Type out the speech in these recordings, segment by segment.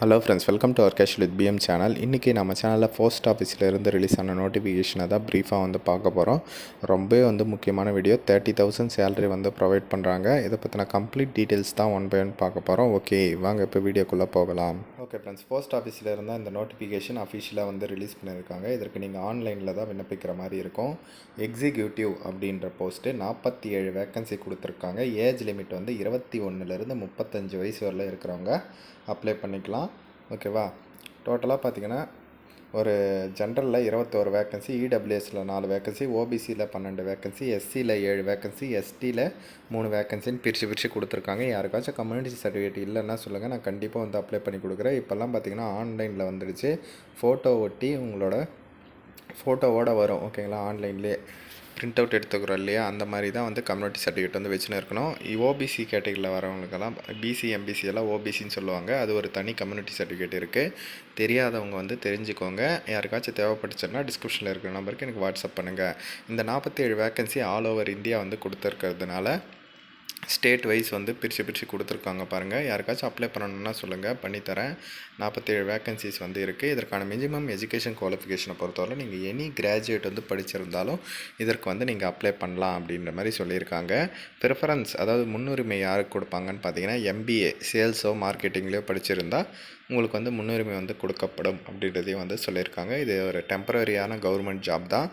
Hello friends welcome to our cash with PM channel இன்றைக்கி நம்ம சேனலில் போஸ்ட் ஆஃபீஸில் இருந்து ரிலீஸ் ஆன நோட்டிஃபிகேஷனை தான் ப்ரீஃபாக வந்து பார்க்க போகிறோம் ரொம்பவே வந்து முக்கியமான வீடியோ தேர்ட்டி தௌசண்ட் சேலரி வந்து ப்ரொவைட் பண்ணுறாங்க இதை பற்றின கம்ப்ளீட் டீட்டெயில்ஸ் தான் ஒன் பை ஒன் பார்க்க போகிறோம் ஓகே வாங்க இப்போ வீடியோக்குள்ளே போகலாம். ஓகே ஃப்ரெண்ட்ஸ் போஸ்ட் ஆஃபீஸில் இருந்தால் இந்த நோட்டிஃபிகேஷன் அஃபிஷியலாக வந்து ரிலீஸ் பண்ணியிருக்காங்க. இதற்கு நீங்கள் ஆன்லைனில் தான் விண்ணப்பிக்கிற மாதிரி இருக்கும். எக்ஸிக்யூட்டிவ் அப்படின்ற போஸ்ட்டு நாற்பத்தி ஏழு வேக்கன்சி கொடுத்துருக்காங்க. ஏஜ் லிமிட் வந்து இருபத்தி ஒன்றுலேருந்து முப்பத்தஞ்சு வயசு வரல இருக்கிறவங்க அப்ளை பண்ணிக்கலாம். ஓகேவா? டோட்டலாக பார்த்தீங்கன்னா ஒரு ஜென்ரலில் இருபத்தோரு வேக்கன்சி இடபிள்யூஎஸில் நாலு வேக்கன்சி ஓபிசியில் பன்னெண்டு வேக்கன்சி எஸ்சியில் ஏழு வேக்கன்சி எஸ்டியில் மூணு வேக்கன்சின்னு பிரித்து பிரித்து கொடுத்துருக்காங்க. யாருக்காச்சும் கம்யூனிட்டி சர்டிஃபிகேட் இல்லைன்னா சொல்லுங்கள் நான் கண்டிப்பாக வந்து அப்ளை பண்ணி கொடுக்குறேன். இப்போல்லாம் பார்த்தீங்கன்னா ஆன்லைனில் வந்துடுச்சு. ஃபோட்டோ ஒட்டி உங்களோட ஃபோட்டோவோட வரும். ஓகேங்களா? ஆன்லைன்லேயே பிரிண்ட் அவுட் எடுத்துக்கிறோம் இல்லையா? அந்த மாதிரி தான் வந்து கம்யூனிட்டி சர்டிஃபிகேட் வந்து வச்சுன்னு இருக்கணும். ஓபிசி கேட்டகரியில் வரவங்களுக்கெல்லாம் பிசி எம்பிசி எல்லாம் ஓபிசின்னு சொல்லுவாங்க. அது ஒரு தனி கம்யூனிட்டி சர்டிஃபிகேட் இருக்குது தெரியாதவங்க வந்து தெரிஞ்சுக்கோங்க. யாருக்காச்சும் தேவைப்பட்டுச்சுன்னா டிஸ்கிரிப்ஷனில் இருக்கிற நம்பருக்கு எனக்கு வாட்ஸ்அப் பண்ணுங்கள் இந்த நாற்பத்தேழு வேக்கன்சி ஆல் ஓவர் இந்தியா வந்து கொடுத்துருக்கிறதுனால ஸ்டேட் வைஸ் வந்து பிரித்து பிரித்து கொடுத்துருக்காங்க பாருங்கள் யாருக்காச்சும் அப்ளை பண்ணணுன்னா சொல்லுங்கள் பண்ணித்தரேன் நாற்பத்தேழு வேக்கன்சிஸ் வந்து இருக்குது இதற்கான மினிமம் எஜுகேஷன் குவாலிஃபிகேஷனை பொறுத்தவரை நீங்கள் எனி கிராஜுவேட் வந்து படிச்சிருந்தாலும் இதற்கு வந்து நீங்கள் அப்ளை பண்ணலாம் அப்படின்ற மாதிரி சொல்லியிருக்காங்க. ப்ரிஃபரன்ஸ் அதாவது முன்னுரிமை யாருக்கு கொடுப்பாங்கன்னு பார்த்தீங்கன்னா எம்பிஏ சேல்ஸோ மார்க்கெட்டிங்லேயோ படிச்சிருந்தால் உங்களுக்கு வந்து முன்னுரிமை வந்து கொடுக்கப்படும் அப்படின்றதையும் வந்து சொல்லியிருக்காங்க. இது ஒரு டெம்பரரியான கவர்மெண்ட் ஜாப் தான்.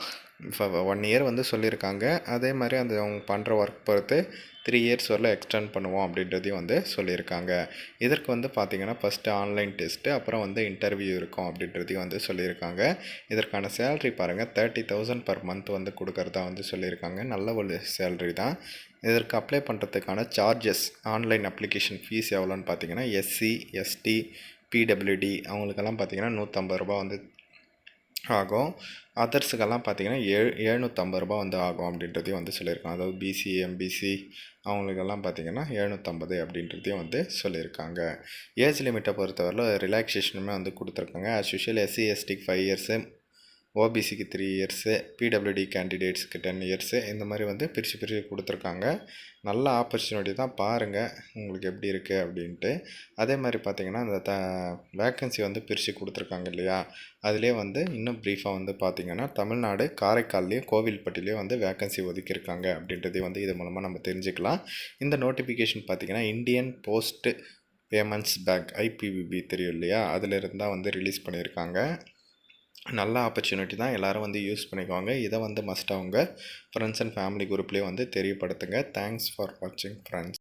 ஒன் இயர் வந்து சொல்லியிருக்காங்க. அதே மாதிரி அந்த அவங்க பண்ணுற ஒர்க் பொறுத்து த்ரீ இயர்ஸ் வரல எக்ஸ்டெண்ட் பண்ணுவோம் அப்படின்றதையும் வந்து சொல்லியிருக்காங்க. இதற்கு வந்து பார்த்திங்கன்னா ஃபஸ்ட்டு ஆன்லைன் டெஸ்ட்டு அப்புறம் வந்து இன்டர்வியூ இருக்கும் அப்படின்றதையும் வந்து சொல்லியிருக்காங்க. இதற்கான சேல்ரி பாருங்கள் தேர்ட்டி தௌசண்ட் பர் மந்த் வந்து கொடுக்குறதா வந்து சொல்லியிருக்காங்க. நல்ல ஒரு சேல்ரி தான். இதற்கு அப்ளை பண்ணுறதுக்கான சார்ஜஸ் ஆன்லைன் அப்ளிகேஷன் ஃபீஸ் எவ்வளோன்னு பார்த்தீங்கன்னா எஸ்சி எஸ்டி பிடபிள்யூடி அவங்களுக்கெல்லாம் பார்த்தீங்கன்னா நூற்றம்பது ரூபா வந்து ஆகும். அதர்ஸுக்கெல்லாம் பார்த்தீங்கன்னா ஏழு எழுநூற்றம்பது ரூபா வந்து ஆகும் அப்படின்றதையும் வந்து சொல்லியிருக்காங்க. அதாவது பிசி எம்பிசி அவங்களுக்கெல்லாம் பார்த்தீங்கன்னா எழுநூற்றம்பது அப்படின்றதையும் வந்து சொல்லியிருக்காங்க. ஏஜ் லிமிட்டை பொறுத்தவரையில் ரிலாக்ஸேஷனுமே வந்து கொடுத்துருக்காங்க. ஆஸ் யூஷுவல் எஸ்சி எஸ்டிக்கு ஃபைவ் இயர்ஸு ஓபிசிக்கு த்ரீ இயர்ஸு பிடபிள்யூடி கேண்டிடேட்ஸ்க்கு டென் இயர்ஸு இந்த மாதிரி வந்து பிரித்து பிரித்து கொடுத்துருக்காங்க. நல்ல ஆப்பர்ச்சுனிட்டி தான் பாருங்கள் உங்களுக்கு எப்படி இருக்குது அப்படின்ட்டு. அதே மாதிரி பார்த்திங்கன்னா அந்த த வேக்கன்சி வந்து பிரித்து கொடுத்துருக்காங்க இல்லையா? அதிலே வந்து இன்னும் ப்ரீஃபாக வந்து பார்த்திங்கன்னா தமிழ்நாடு காரைக்கால்லையும் கோவில்பட்டிலையும் வந்து வேக்கன்சி ஒதுக்கியிருக்காங்க அப்படின்றதையும் வந்து இது மூலமாக நம்ம தெரிஞ்சுக்கலாம். இந்த நோட்டிஃபிகேஷன் பார்த்திங்கன்னா Indian post payments bank IPPB தெரியும் இல்லையா? அதிலிருந்து தான் வந்து ரிலீஸ் பண்ணியிருக்காங்க. நல்ல ஆப்பர்ச்சுனிட்டி தான் எல்லோரும் வந்து யூஸ் பண்ணிக்குவாங்க. இதை வந்து மஸ்ட் அவங்க ஃப்ரெண்ட்ஸ் அண்ட் ஃபேமிலி குரூப்லேயே வந்து தெரியப்படுத்துங்க. தேங்க்ஸ் ஃபார் வாட்சிங் ஃப்ரெண்ட்ஸ்